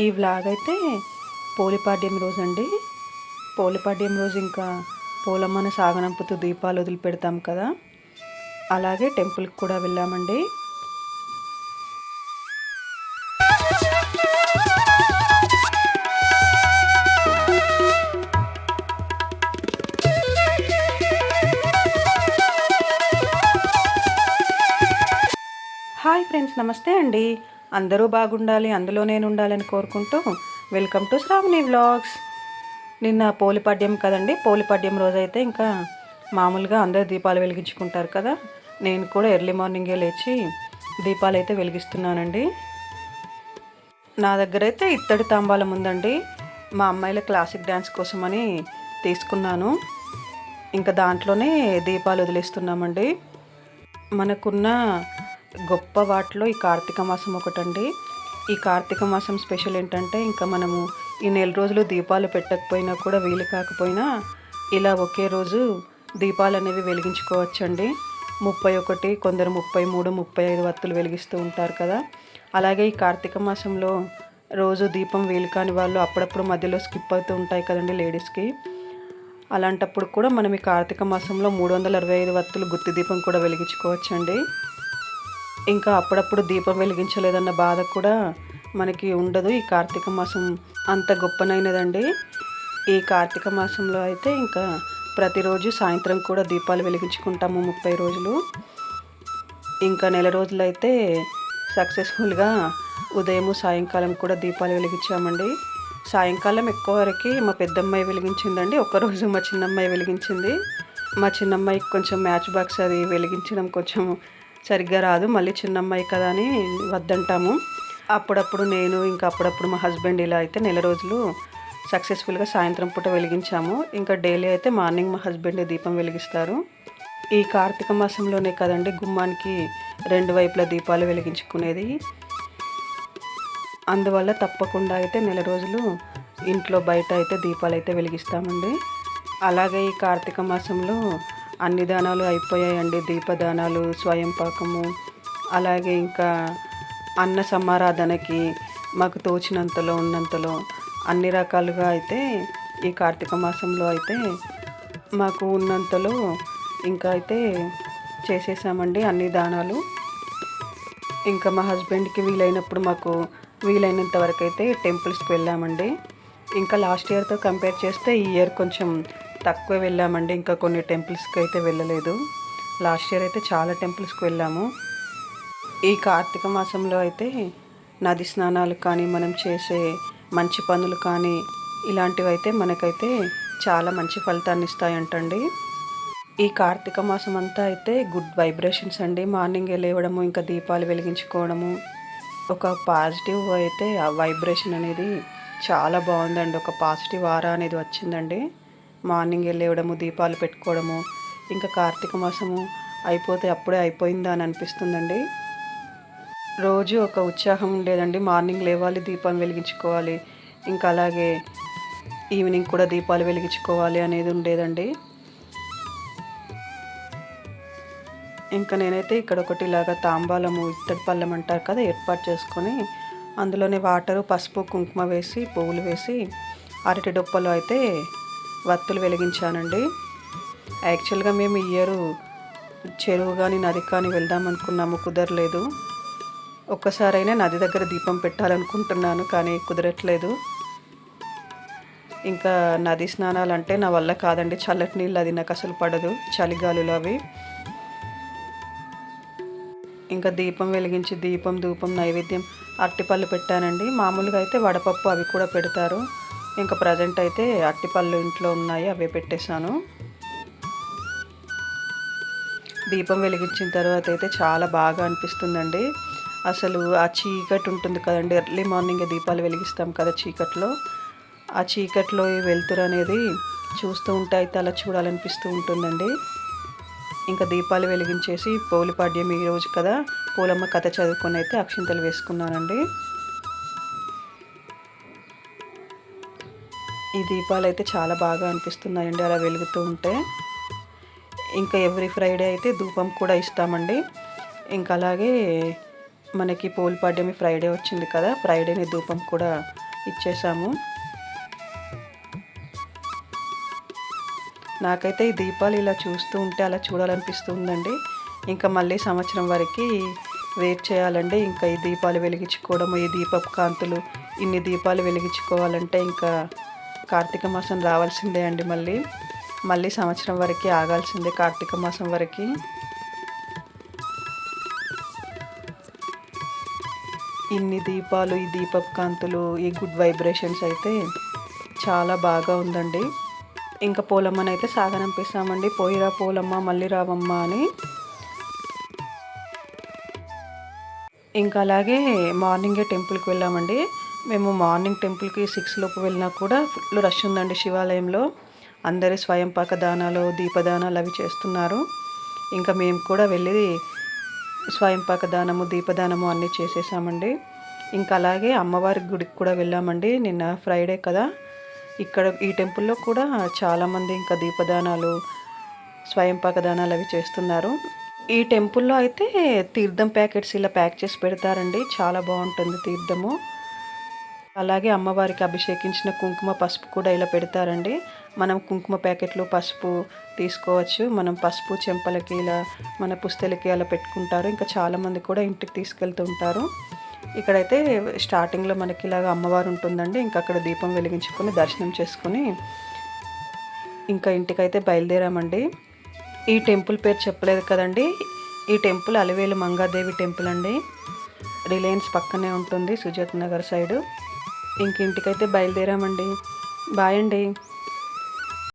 ఈ వ్లాగ్ అయితే పోలిపాడ్యం రోజు అండి. పోలిపాడ్యం రోజు ఇంకా పోలమ్మను సాగనంపుతూ దీపాలు వదిలిపెడతాం కదా. అలాగే టెంపుల్కి కూడా వెళ్ళామండి. హాయ్ ఫ్రెండ్స్ నమస్తే అండి. అందరూ బాగుండాలి అందులో నేను ఉండాలని కోరుకుంటూ వెల్కమ్ టు శ్రావణి వ్లాగ్స్. నిన్న పోలిపాడ్యం కదండి పోలిపాడ్యం రోజైతే ఇంకా మామూలుగా అందరూ దీపాలు వెలిగించుకుంటారు కదా. నేను కూడా ఎర్లీ మార్నింగే లేచి దీపాలు అయితే వెలిగిస్తున్నానండి. నా దగ్గర అయితే ఇత్తడి తాంబాలం ఉందండి. మా అమ్మాయిల క్లాసిక్ డ్యాన్స్ కోసమని తీసుకున్నాను. ఇంకా దాంట్లోనే దీపాలు వదిలేస్తున్నామండి. మనకున్న గొప్ప వాటిలో ఈ కార్తీక మాసం ఒకటండి. ఈ కార్తీక మాసం స్పెషల్ ఏంటంటే ఇంకా మనము ఈ నెల రోజులు దీపాలు పెట్టకపోయినా కూడా వీలు కాకపోయినా ఇలా ఒకే రోజు దీపాలు అనేవి వెలిగించుకోవచ్చండి. ముప్పై ఒకటి కొందరు ముప్పై మూడు ముప్పై ఐదు వత్తులు వెలిగిస్తూ ఉంటారు కదా. అలాగే ఈ కార్తీక మాసంలో రోజు దీపం వీలు కాని వాళ్ళు అప్పుడప్పుడు మధ్యలో స్కిప్ అవుతూ ఉంటాయి కదండి లేడీస్కి. అలాంటప్పుడు కూడా మనం ఈ కార్తీక మాసంలో మూడు వందల అరవై ఐదు వత్తులు గుత్తి దీపం కూడా వెలిగించుకోవచ్చండి. ఇంకా అప్పుడప్పుడు దీపం వెలిగించలేదన్న బాధ కూడా మనకి ఉండదు. ఈ కార్తీక మాసం అంత గొప్పనైనదండి. ఈ కార్తీక మాసంలో అయితే ఇంకా ప్రతిరోజు సాయంత్రం కూడా దీపాలు వెలిగించుకుంటాము ముప్పై రోజులు. ఇంకా నెల రోజులు అయితే సక్సెస్ఫుల్గా ఉదయము సాయంకాలం కూడా దీపాలు వెలిగించామండి. సాయంకాలం ఎక్కువ వరకు మా పెద్దమ్మాయి వెలిగించిందండి. ఒక్కరోజు మా చిన్నమ్మాయి వెలిగించింది. మా చిన్నమ్మాయికి కొంచెం మ్యాచ్ బాక్స్ అది వెలిగించడం కొంచెం సరిగ్గా రాదు. మళ్ళీ చిన్నమ్మాయి కదా అని వద్దంటాము. అప్పుడప్పుడు నేను ఇంకా అప్పుడప్పుడు మా హస్బెండ్ ఇలా అయితే నెల రోజులు సక్సెస్ఫుల్గా సాయంత్రం పూట వెలిగించాము. ఇంకా డైలీ అయితే మార్నింగ్ మా హస్బెండ్ దీపం వెలిగిస్తారు. ఈ కార్తీక మాసంలోనే కదండి గుమ్మానికి రెండు వైపుల దీపాలు వెలిగించుకునేది. అందువల్ల తప్పకుండా అయితే నెల రోజులు ఇంట్లో బయట అయితే దీపాలు అయితే వెలిగిస్తామండి. అలాగే ఈ కార్తీక మాసంలో అన్ని దానాలు అయిపోయాయండి. దీపదానాలు స్వయం పాకము అలాగే ఇంకా అన్న సమారాధనకి మాకు తోచినంతలో ఉన్నంతలో అన్ని రకాలుగా అయితే ఈ కార్తీక మాసంలో అయితే మాకు ఉన్నంతలో ఇంకా అయితే చేసేసామండి అన్ని దానాలు. ఇంకా మా హస్బెండ్కి వీలైనప్పుడు మాకు వీలైనంత వరకు అయితే టెంపుల్స్కి వెళ్ళామండి. ఇంకా లాస్ట్ ఇయర్తో కంపేర్ చేస్తే ఈ ఇయర్ కొంచెం తక్కువ వెళ్ళామండి. ఇంకా కొన్ని టెంపుల్స్కి అయితే వెళ్ళలేదు. లాస్ట్ ఇయర్ అయితే చాలా టెంపుల్స్కి వెళ్ళాము. ఈ కార్తీక మాసంలో అయితే నది స్నానాలు కానీ మనం చేసే మంచి పనులు కానీ ఇలాంటివి అయితే మనకైతే చాలా మంచి ఫలితాన్ని ఇస్తాయంటండి. ఈ కార్తీక మాసం అంతా అయితే గుడ్ వైబ్రేషన్స్ అండి. మార్నింగ్ లేవడము ఇంకా దీపాలు వెలిగించుకోవడము ఒక పాజిటివ్ అయితే ఆ వైబ్రేషన్ అనేది చాలా బాగుందండి. ఒక పాజిటివ్ ఆరా అనేది వచ్చిందండి. మార్నింగ్ లేవడము దీపాలు పెట్టుకోవడము ఇంకా కార్తీక మాసము అయిపోతే అప్పుడే అయిపోయిందా అని అనిపిస్తుందండి. రోజు ఒక ఉత్సాహం ఉండేదండి. మార్నింగ్ లేవాలి దీపం వెలిగించుకోవాలి. ఇంకా అలాగే ఈవినింగ్ కూడా దీపాలు వెలిగించుకోవాలి అనేది ఉండేదండి. ఇంకా నేనైతే ఇక్కడ ఒకటి ఇలాగా తాంబాలము ఇత్తడి పళ్ళం అంటారు కదా ఏర్పాటు చేసుకొని అందులోనే వాటరు పసుపు కుంకుమ వేసి పువ్వులు వేసి అరటి డొప్పలు అయితే వత్తులు వెలిగించానండి. యాక్చువల్గా మేము ఇయర్ చెరువు కానీ నది కానీ వెళ్దాం అనుకున్నాము కుదరలేదు. ఒక్కసారైనా నది దగ్గర దీపం పెట్టాలనుకుంటున్నాను కానీ కుదరట్లేదు. ఇంకా నది స్నానాలు అంటే నా వల్ల కాదండి. చల్లటి నీళ్ళు అది నాకు అసలు పడదు చలిగాలులు అవి. ఇంకా దీపం వెలిగించి దీపం ధూపం నైవేద్యం అట్టిపళ్ళు పెట్టానండి. మామూలుగా అయితే వడపప్పు అవి కూడా పెడతారు. ఇంకా ప్రజెంట్ అయితే అట్టిపళ్ళు ఇంట్లో ఉన్నాయి అవే పెట్టేశాను. దీపం వెలిగించిన తర్వాత అయితే చాలా బాగా అనిపిస్తుందండి. అసలు ఆ చీకటి ఉంటుంది కదండి ఎర్లీ మార్నింగ్ దీపాలు వెలిగిస్తాం కదా చీకట్లో. ఆ చీకట్లో వెలుతురు అనేది చూస్తూ ఉంటే అయితే అలా చూడాలనిపిస్తూ ఉంటుందండి. ఇంకా దీపాలు వెలిగించేసి పోలిపాడ్యం ఈ రోజు కదా పూలమ్మ కథ చదువుకొని అయితే అక్షింతలు వేసుకున్నానండి. ఈ దీపాలు అయితే చాలా బాగా అనిపిస్తున్నాయండి. అలా వెలుగుతూ ఉంటే ఇంకా ఎవ్రీ ఫ్రైడే అయితే ధూపం కూడా ఇస్తామండి. ఇంకా అలాగే మనకి పోలిపాడ్యమి ఫ్రైడే వచ్చింది కదా ఫ్రైడేని ధూపం కూడా ఇచ్చేసాము. నాకైతే ఈ దీపాలు ఇలా చూస్తూ ఉంటే అలా చూడాలనిపిస్తుందండి. ఇంకా మళ్ళీ సంవత్సరం వరకు వెయిట్ చేయాలండి. ఇంకా ఈ దీపాలు వెలిగించుకోవడము ఈ దీపపు కాంతులు ఇన్ని దీపాలు వెలిగించుకోవాలంటే ఇంకా కార్తీక మాసం రావాల్సిందే అండి మళ్ళీ. మళ్ళీ సంవత్సరం వరకు ఆగాల్సిందే కార్తీక మాసం వరకు. ఇన్ని దీపాలు ఈ దీపపు కాంతులు ఈ గుడ్ వైబ్రేషన్స్ అయితే చాలా బాగా ఉందండి. ఇంకా పోలమ్మని అయితే సాగనంపిస్తామండి పోయిరా పోలమ్మ మళ్ళీ రావమ్మ అని. ఇంకా అలాగే మార్నింగే టెంపుల్కి వెళ్ళామండి. మేము మార్నింగ్ టెంపుల్కి సిక్స్ లోపు వెళ్ళినా కూడా ఫుల్ రష్ ఉందండి శివాలయంలో. అందరి స్వయంపాక దానాలు దీపదానాలు అవి చేస్తున్నారు. ఇంకా మేము కూడా వెళ్ళి స్వయంపాక దానము దీపదానము అన్నీ చేసేసామండి. ఇంకా అలాగే అమ్మవారి గుడికి కూడా వెళ్ళామండి నిన్న ఫ్రైడే కదా. ఇక్కడ ఈ టెంపుల్లో కూడా చాలామంది ఇంకా దీపదానాలు స్వయంపాక దానాలు అవి చేస్తున్నారు. ఈ టెంపుల్లో అయితే తీర్థం ప్యాకెట్స్ ఇలా ప్యాక్ చేసి పెడతారండి. చాలా బాగుంటుంది తీర్థము. అలాగే అమ్మవారికి అభిషేకించిన కుంకుమ పసుపు కూడా ఇలా పెడతారండి. మనం కుంకుమ ప్యాకెట్లు పసుపు తీసుకోవచ్చు. మనం పసుపు చెంపలకి ఇలా మన పుస్తలకి అలా పెట్టుకుంటారు. ఇంకా చాలామంది కూడా ఇంటికి తీసుకెళ్తూ ఉంటారు. ఇక్కడైతే స్టార్టింగ్లో మనకి ఇలాగ అమ్మవారు ఉంటుందండి. ఇంకా అక్కడ దీపం వెలిగించుకొని దర్శనం చేసుకొని ఇంకా ఇంటికైతే బయలుదేరామండి. ఈ టెంపుల్ పేరు చెప్పలేదు కదండి. ఈ టెంపుల్ అలివేలు మంగాదేవి టెంపుల్ అండి. రిలయన్స్ పక్కనే ఉంటుంది సుజాత్ నగర్ సైడు. ఇంకింటికైతే బయలుదేరామండి. బాయ్ అండి.